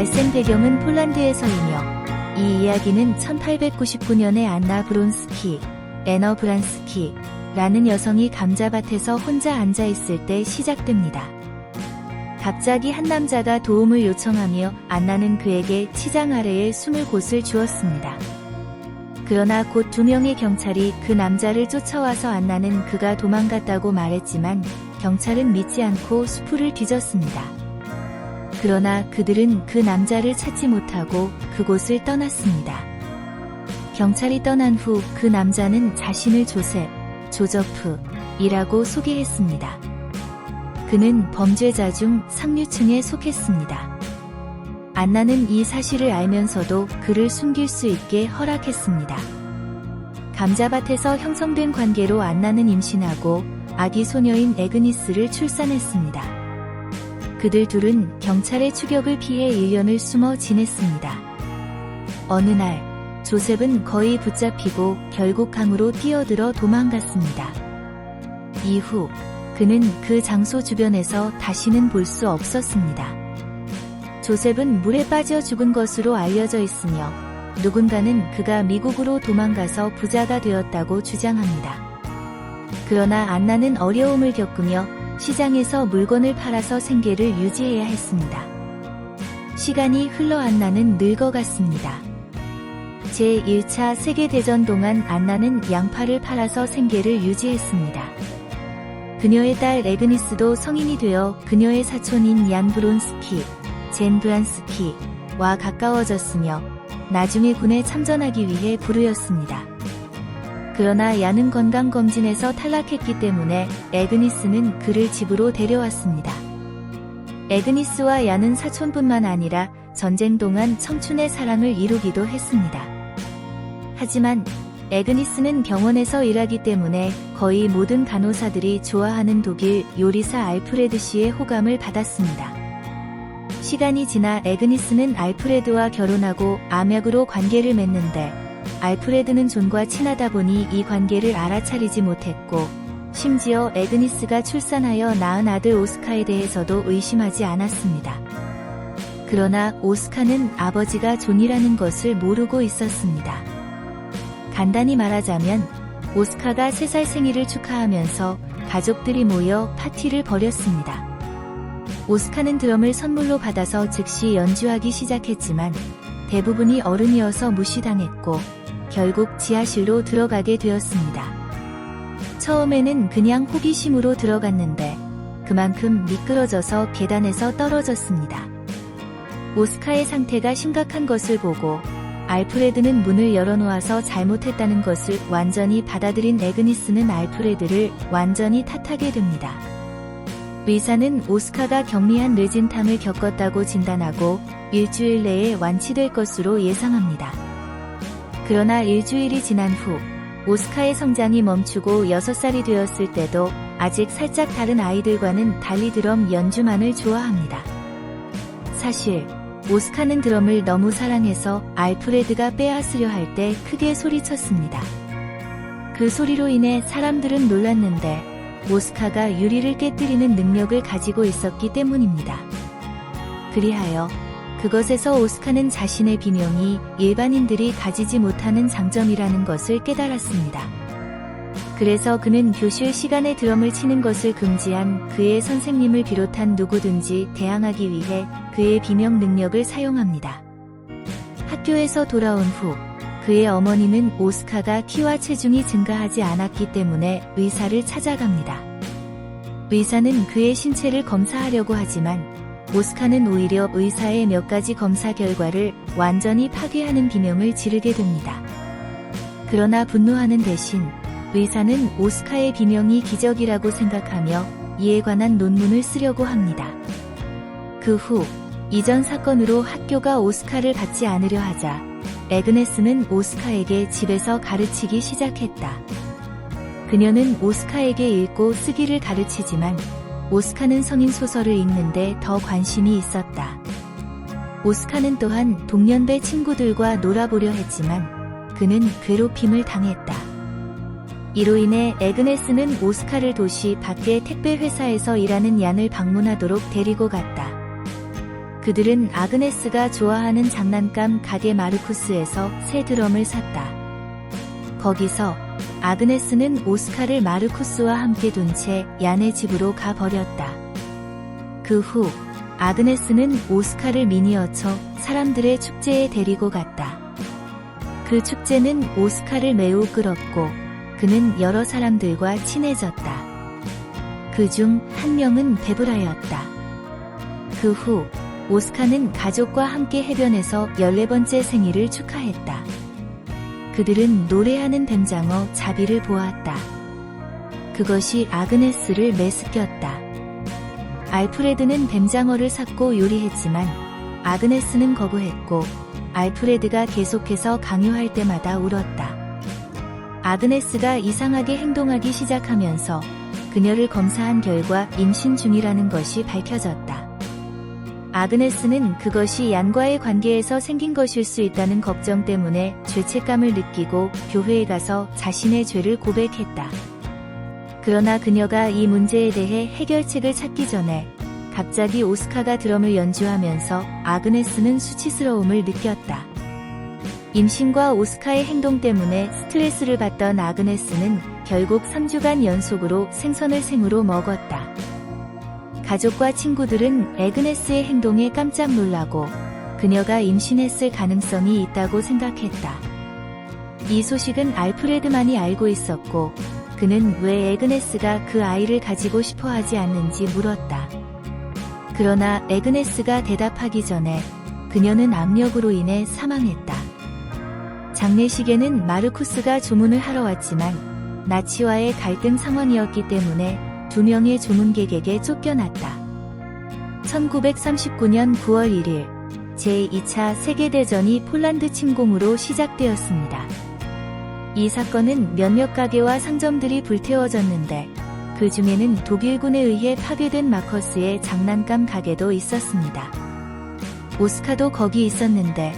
발생 배경은 폴란드에서이며 이 이야기는 1899년에 안나 브론스키, 에너 브란스키 라는 여성이 감자밭에서 혼자 앉아 있을 때 시작됩니다. 갑자기 한 남자가 도움을 요청하며 안나는 그에게 치장 아래에 숨을 곳을 주었습니다. 그러나 곧 두 명의 경찰이 그 남자를 쫓아와서 안나는 그가 도망갔다고 말했지만 경찰은 믿지 않고 수풀을 뒤졌습니다. 그러나 그들은 그 남자를 찾지 못하고 그곳을 떠났습니다. 경찰이 떠난 후 그 남자는 자신을 조셉, 조저프이라고 소개했습니다. 그는 범죄자 중 상류층에 속했습니다. 안나는 이 사실을 알면서도 그를 숨길 수 있게 허락했습니다. 감자밭에서 형성된 관계로 안나는 임신하고 아기 소녀인 에그니스를 출산했습니다. 그들 둘은 경찰의 추격을 피해 1년을 숨어 지냈습니다. 어느 날, 조셉은 거의 붙잡히고 결국 강으로 뛰어들어 도망갔습니다. 이후, 그는 그 장소 주변에서 다시는 볼 수 없었습니다. 조셉은 물에 빠져 죽은 것으로 알려져 있으며 누군가는 그가 미국으로 도망가서 부자가 되었다고 주장합니다. 그러나 안나는 어려움을 겪으며 시장에서 물건을 팔아서 생계를 유지해야 했습니다. 시간이 흘러 안나는 늙어갔습니다. 제1차 세계대전 동안 안나는 양파를 팔아서 생계를 유지했습니다. 그녀의 딸 에그니스도 성인이 되어 그녀의 사촌인 얀 브론스키, 젠 브란스키와 가까워졌으며 나중에 군에 참전하기 위해 부르였습니다. 그러나 야는 건강검진에서 탈락했기 때문에 에그니스는 그를 집으로 데려왔습니다. 에그니스와 야는 사촌뿐만 아니라 전쟁 동안 청춘의 사랑을 이루기도 했습니다. 하지만 에그니스는 병원에서 일하기 때문에 거의 모든 간호사들이 좋아하는 독일 요리사 알프레드 씨의 호감을 받았습니다. 시간이 지나 에그니스는 알프레드와 결혼하고 암약으로 관계를 맺는데 알프레드는 존과 친하다 보니 이 관계를 알아차리지 못했고 심지어 에그니스가 출산하여 낳은 아들 오스카에 대해서도 의심하지 않았습니다. 그러나 오스카는 아버지가 존이라는 것을 모르고 있었습니다. 간단히 말하자면 오스카가 3살 생일을 축하하면서 가족들이 모여 파티를 벌였습니다. 오스카는 드럼을 선물로 받아서 즉시 연주하기 시작했지만 대부분이 어른이어서 무시당했고 결국 지하실로 들어가게 되었습니다. 처음에는 그냥 호기심으로 들어갔는데 그만큼 미끄러져서 계단에서 떨어졌습니다. 오스카의 상태가 심각한 것을 보고 알프레드는 문을 열어놓아서 잘못했다는 것을 완전히 받아들인 에그니스는 알프레드를 완전히 탓하게 됩니다. 의사는 오스카가 경미한 뇌진탕을 겪었다고 진단하고 일주일 내에 완치될 것으로 예상합니다. 그러나 일주일이 지난 후 오스카의 성장이 멈추고 6살이 되었을 때도 아직 살짝 다른 아이들과는 달리 드럼 연주만을 좋아합니다. 사실 오스카는 드럼을 너무 사랑해서 알프레드가 빼앗으려 할 때 크게 소리쳤습니다. 그 소리로 인해 사람들은 놀랐는데 오스카가 유리를 깨뜨리는 능력을 가지고 있었기 때문입니다. 그리하여 그것에서 오스카는 자신의 비명이 일반인들이 가지지 못하는 장점이라는 것을 깨달았습니다. 그래서 그는 교실 시간에 드럼을 치는 것을 금지한 그의 선생님을 비롯한 누구든지 대항하기 위해 그의 비명 능력을 사용합니다. 학교에서 돌아온 후 그의 어머니는 오스카가 키와 체중이 증가하지 않았기 때문에 의사를 찾아갑니다. 의사는 그의 신체를 검사하려고 하지만 오스카는 오히려 의사의 몇 가지 검사 결과를 완전히 파괴하는 비명을 지르게 됩니다. 그러나 분노하는 대신 의사는 오스카의 비명이 기적이라고 생각하며 이에 관한 논문을 쓰려고 합니다. 그 후 이전 사건으로 학교가 오스카를 받지 않으려 하자 에그네스는 오스카에게 집에서 가르치기 시작했다. 그녀는 오스카에게 읽고 쓰기를 가르치지만 오스카는 성인 소설을 읽는데 더 관심이 있었다. 오스카는 또한 동년배 친구들과 놀아보려 했지만 그는 괴롭힘을 당했다. 이로 인해 에그네스는 오스카를 도시 밖의 택배 회사에서 일하는 얀을 방문하도록 데리고 갔다. 그 그들은 아그네스가 좋아하는 장난감 가게 마르쿠스에서 새 드럼을 샀다. 거기서 아그네스는 오스카를 마르쿠스와 함께 둔 채 얀의 집으로 가버렸다. 그 후 아그네스는 오스카를 미니어처 사람들의 축제에 데리고 갔다. 그 축제는 오스카를 매우 끌었고 그는 여러 사람들과 친해졌다. 그 중 한 명은 데브라였다. 그 후 오스카는 가족과 함께 해변에서 14번째 생일을 축하했다. 그들은 노래하는 뱀장어 자비를 보았다. 그것이 아그네스를 매스꼈다. 알프레드는 뱀장어를 샀고 요리했지만 아그네스는 거부했고 알프레드가 계속해서 강요할 때마다 울었다. 아그네스가 이상하게 행동하기 시작하면서 그녀를 검사한 결과 임신 중이라는 것이 밝혀졌다. 아그네스는 그것이 얀과의 관계에서 생긴 것일 수 있다는 걱정 때문에 죄책감을 느끼고 교회에 가서 자신의 죄를 고백했다. 그러나 그녀가 이 문제에 대해 해결책을 찾기 전에 갑자기 오스카가 드럼을 연주하면서 아그네스는 수치스러움을 느꼈다. 임신과 오스카의 행동 때문에 스트레스를 받던 아그네스는 결국 3주간 연속으로 생선을 생으로 먹었다. 가족과 친구들은 에그네스의 행동에 깜짝 놀라고 그녀가 임신했을 가능성이 있다고 생각했다. 이 소식은 알프레드만이 알고 있었고 그는 왜 에그네스가 그 아이를 가지고 싶어 하지 않는지 물었다. 그러나 에그네스가 대답하기 전에 그녀는 압력으로 인해 사망했다. 장례식에는 마르쿠스가 조문을 하러 왔지만 나치와의 갈등 상황이었기 때문에 두 명의 조문객에게 쫓겨났다. 1939년 9월 1일 제2차 세계대전이 폴란드 침공으로 시작되었습니다. 이 사건은 몇몇 가게와 상점들이 불태워졌는데 그 중에는 독일군에 의해 파괴된 마커스의 장난감 가게도 있었습니다. 오스카도 거기 있었는데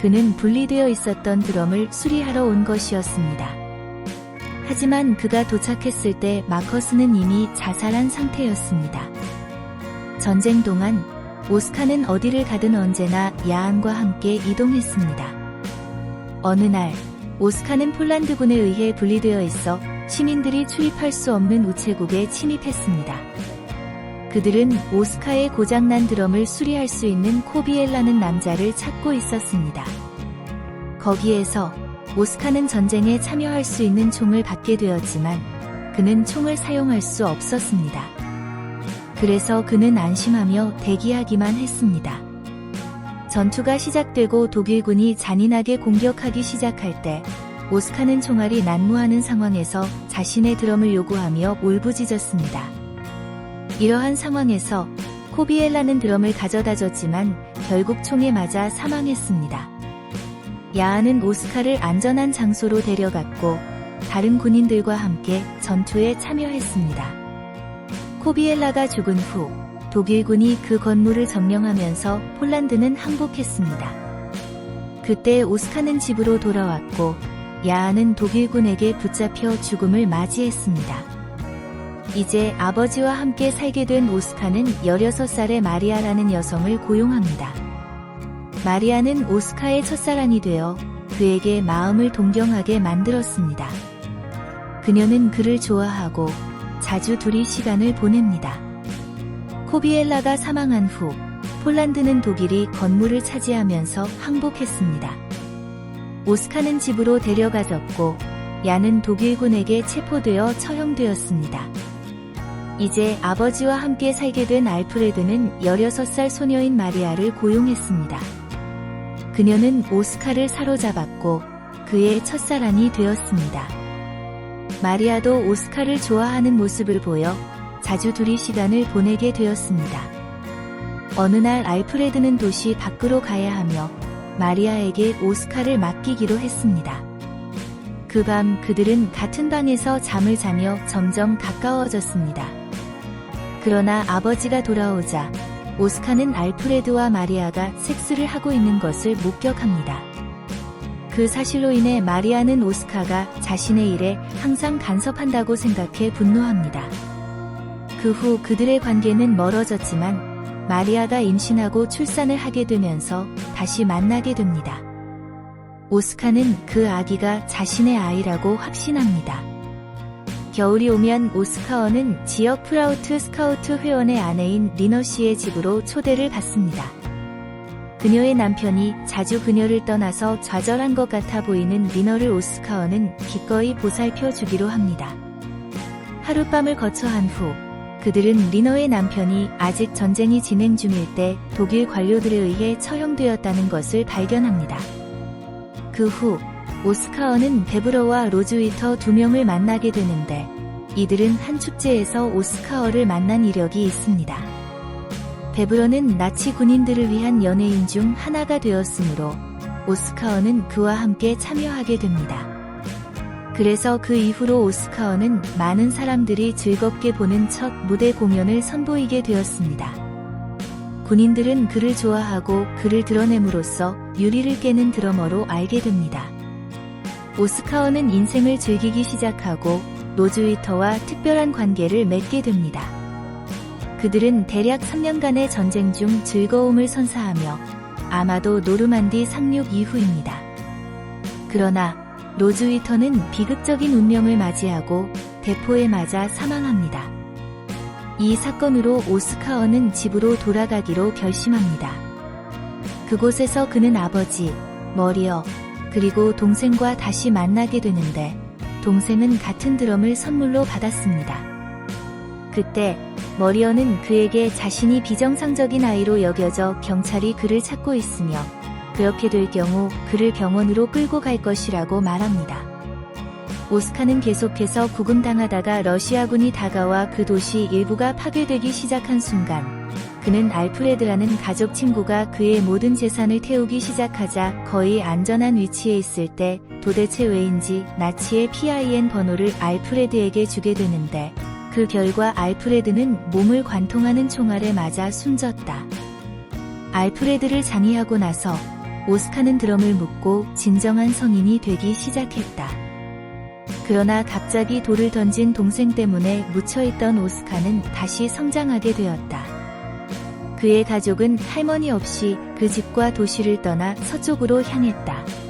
그는 분리되어 있었던 드럼을 수리하러 온 것이었습니다. 하지만 그가 도착했을 때 마커스는 이미 자살한 상태였습니다. 전쟁 동안 오스카는 어디를 가든 언제나 야안과 함께 이동했습니다. 어느 날 오스카는 폴란드군에 의해 분리되어 있어 시민들이 출입할 수 없는 우체국에 침입했습니다. 그들은 오스카의 고장난 드럼을 수리할 수 있는 코비엘라는 남자를 찾고 있었습니다. 거기에서 오스카는 전쟁에 참여할 수 있는 총을 받게 되었지만 그는 총을 사용할 수 없었습니다. 그래서 그는 안심하며 대기하기만 했습니다. 전투가 시작되고 독일군이 잔인하게 공격하기 시작할 때 오스카는 총알이 난무하는 상황에서 자신의 드럼을 요구하며 울부짖었습니다. 이러한 상황에서 코비엘라는 드럼을 가져다 줬지만 결국 총에 맞아 사망했습니다. 야안은 오스카를 안전한 장소로 데려갔고 다른 군인들과 함께 전투에 참여했습니다. 코비엘라가 죽은 후 독일군이 그 건물을 점령하면서 폴란드는 항복했습니다. 그때 오스카는 집으로 돌아왔고 야안은 독일군에게 붙잡혀 죽음을 맞이했습니다. 이제 아버지와 함께 살게 된 오스카는 16살의 마리아라는 여성을 고용합니다. 마리아는 오스카의 첫사랑이 되어 그에게 마음을 동경하게 만들었습니다. 그녀는 그를 좋아하고 자주 둘이 시간을 보냅니다. 코비엘라가 사망한 후 폴란드는 독일이 건물을 차지하면서 항복했습니다. 오스카는 집으로 데려가졌고 야는 독일군에게 체포되어 처형되었습니다. 이제 아버지와 함께 살게 된 알프레드는 16살 소녀인 마리아를 고용했습니다. 그녀는 오스카를 사로잡았고 그의 첫사랑이 되었습니다. 마리아도 오스카를 좋아하는 모습을 보여 자주 둘이 시간을 보내게 되었습니다. 어느 날 알프레드는 도시 밖으로 가야 하며 마리아에게 오스카를 맡기기로 했습니다. 그 밤 그들은 같은 방에서 잠을 자며 점점 가까워졌습니다. 그러나 아버지가 돌아오자 오스카는 알프레드와 마리아가 섹스를 하고 있는 것을 목격합니다. 그 사실로 인해 마리아는 오스카가 자신의 일에 항상 간섭한다고 생각해 분노합니다. 그 후 그들의 관계는 멀어졌지만 마리아가 임신하고 출산을 하게 되면서 다시 만나게 됩니다. 오스카는 그 아기가 자신의 아이라고 확신합니다. 겨울이 오면 오스카어는 지역 프라우트 스카우트 회원의 아내인 리너 씨의 집으로 초대를 받습니다. 그녀의 남편이 자주 그녀를 떠나서 좌절한 것 같아 보이는 리너를 오스카어는 기꺼이 보살펴 주기로 합니다. 하룻밤을 거처한 후 그들은 리너의 남편이 아직 전쟁이 진행 중일 때 독일 관료들에 의해 처형되었다는 것을 발견합니다. 그 후 오스카어는 베브러와 로즈위터 두 명을 만나게 되는데 이들은 한 축제에서 오스카어를 만난 이력이 있습니다. 베브러는 나치 군인들을 위한 연예인 중 하나가 되었으므로 오스카어는 그와 함께 참여하게 됩니다. 그래서 그 이후로 오스카어는 많은 사람들이 즐겁게 보는 첫 무대 공연을 선보이게 되었습니다. 군인들은 그를 좋아하고 그를 드러냄으로써 유리를 깨는 드러머로 알게 됩니다. 오스카어는 인생을 즐기기 시작하고 로즈위터와 특별한 관계를 맺게 됩니다. 그들은 대략 3년간의 전쟁 중 즐거움을 선사하며 아마도 노르만디 상륙 이후입니다. 그러나 로즈위터는 비극적인 운명을 맞이하고 대포에 맞아 사망합니다. 이 사건으로 오스카어는 집으로 돌아가기로 결심합니다. 그곳에서 그는 아버지, 머리어, 그리고 동생과 다시 만나게 되는데 동생은 같은 드럼을 선물로 받았습니다. 그때 머리어는 그에게 자신이 비정상적인 아이로 여겨져 경찰이 그를 찾고 있으며 그렇게 될 경우 그를 병원으로 끌고 갈 것이라고 말합니다. 오스카는 계속해서 구금당하다가 러시아군이 다가와 그 도시 일부가 파괴되기 시작한 순간 그는 알프레드라는 가족 친구가 그의 모든 재산을 태우기 시작하자 거의 안전한 위치에 있을 때 도대체 왜인지 나치의 PIN 번호를 알프레드에게 주게 되는데 그 결과 알프레드는 몸을 관통하는 총알에 맞아 숨졌다. 알프레드를 장의하고 나서 오스카는 드럼을 묶고 진정한 성인이 되기 시작했다. 그러나 갑자기 돌을 던진 동생 때문에 묻혀있던 오스카는 다시 성장하게 되었다. 그의 가족은 할머니 없이 그 집과 도시를 떠나 서쪽으로 향했다.